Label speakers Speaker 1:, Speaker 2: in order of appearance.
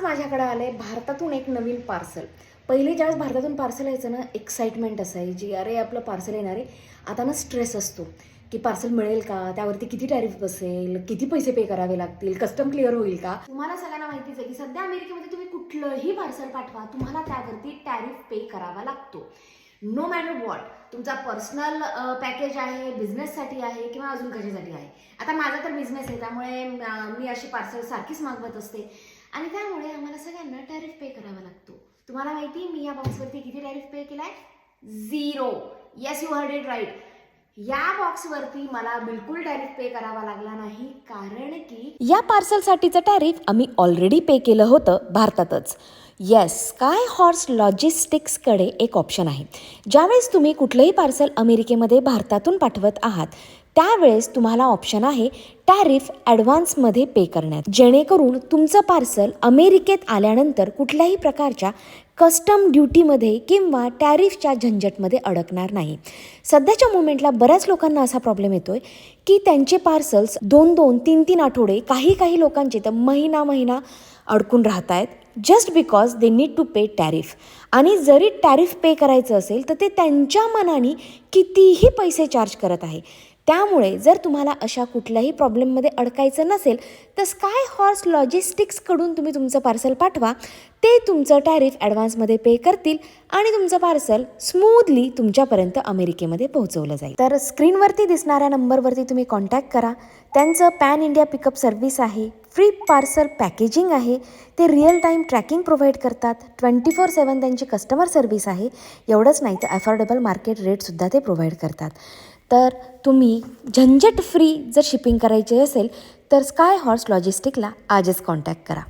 Speaker 1: आज माझ्याकडे आले भारतातून एक नवीन पार्सल. पहिले ज्यावेळेस भारतातून पार्सल यायचं ना एक्साइटमेंट असायची अरे आपलं पार्सल येणार आहे. आता ना स्ट्रेस असतो की पार्सल मिळेल का? त्यावरती किती टॅरिफ बसेल? किती पैसे पे करावे लागतील? कस्टम क्लिअर होईल का? तुम्हाला सगळ्यांना माहितीच आहे की सध्या अमेरिकेमध्ये तुम्ही कुठलंही पार्सल पाठवा तुम्हाला त्यावरती टॅरिफ पे करावा लागतो. नो मॅटर वॉट तुमचा पर्सनल पॅकेज आहे बिझनेससाठी आहे किंवा अजून कशासाठी आहे. आता माझा तर बिझनेस आहे त्यामुळे मी अशी पार्सल सारखीच मागवत असते. आणि त्यामुळे आम्हाला सगळ्यांना टॅरिफ पे करावा लागतो. तुम्हाला माहिती आहे मी या बॉक्सवरती किती टॅरिफ पे केलाय? Zero yes you heard it right या बॉक्सवरती मला बिलकुल टॅरिफ पे करावा लागला नाही कारण की
Speaker 2: या पार्सलसाठीचं टॅरिफ आम्ही ऑलरेडी पे केलं होतं भारतातच. येस स्काय हॉर्स लॉजिस्टिक्सकडे एक ऑप्शन आहे. ज्यावेळेस तुम्ही कुठलंही पार्सल अमेरिकेमध्ये भारतातून पाठवत आहात त्यावेळेस तुम्हाला ऑप्शन आहे टॅरिफ ॲडव्हान्समध्ये पे करण्यात. जेणेकरून तुमचं पार्सल अमेरिकेत आल्यानंतर कुठल्याही प्रकारच्या कस्टम ड्युटीमध्ये किंवा टॅरिफच्या झंझटमध्ये अडकणार नाही. सध्याच्या मुमेंटला बऱ्याच लोकांना असा प्रॉब्लेम येतोय की त्यांचे पार्सल्स दोन दोन तीन तीन आठवडे काही काही लोकांचे तर महिना महिना अडकून राहत आहेत just because they need to pay tariff आणि जरी टॅरिफ पे करायचं असेल तर ते त्यांच्या मनाने कितीही पैसे चार्ज करत आहे. त्यामुळे जर तुम्हाला अशा कुठल्याही प्रॉब्लेममध्ये अडकायचं नसेल तर स्काय हॉर्स लॉजिस्टिक्सकडून तुम्ही तुमचं पार्सल पाठवा. ते तुमचं टॅरिफ ॲडव्हान्समध्ये पे करतील आणि तुमचं पार्सल स्मूथली तुमच्यापर्यंत अमेरिकेमध्ये पोहोचवलं जाईल. तर स्क्रीनवरती दिसणाऱ्या नंबरवरती तुम्ही कॉन्टॅक्ट करा. त्यांचं पॅन इंडिया पिकअप सर्व्हिस आहे. फ्री पार्सल पॅकेजिंग आहे. ते रिअल टाईम ट्रॅकिंग प्रोव्हाइड करतात. ट्वेंटी फोर सेवन त्यांची कस्टमर सर्व्हिस आहे. एवढंच नाही तर अफोर्डेबल मार्केट रेटसुद्धा ते प्रोव्हाइड करतात. तर तुम्ही झंझट फ्री जर शिपिंग करायची असेल तर स्काय हॉर्स लॉजिस्टिकला आजच कॉन्टॅक्ट करा.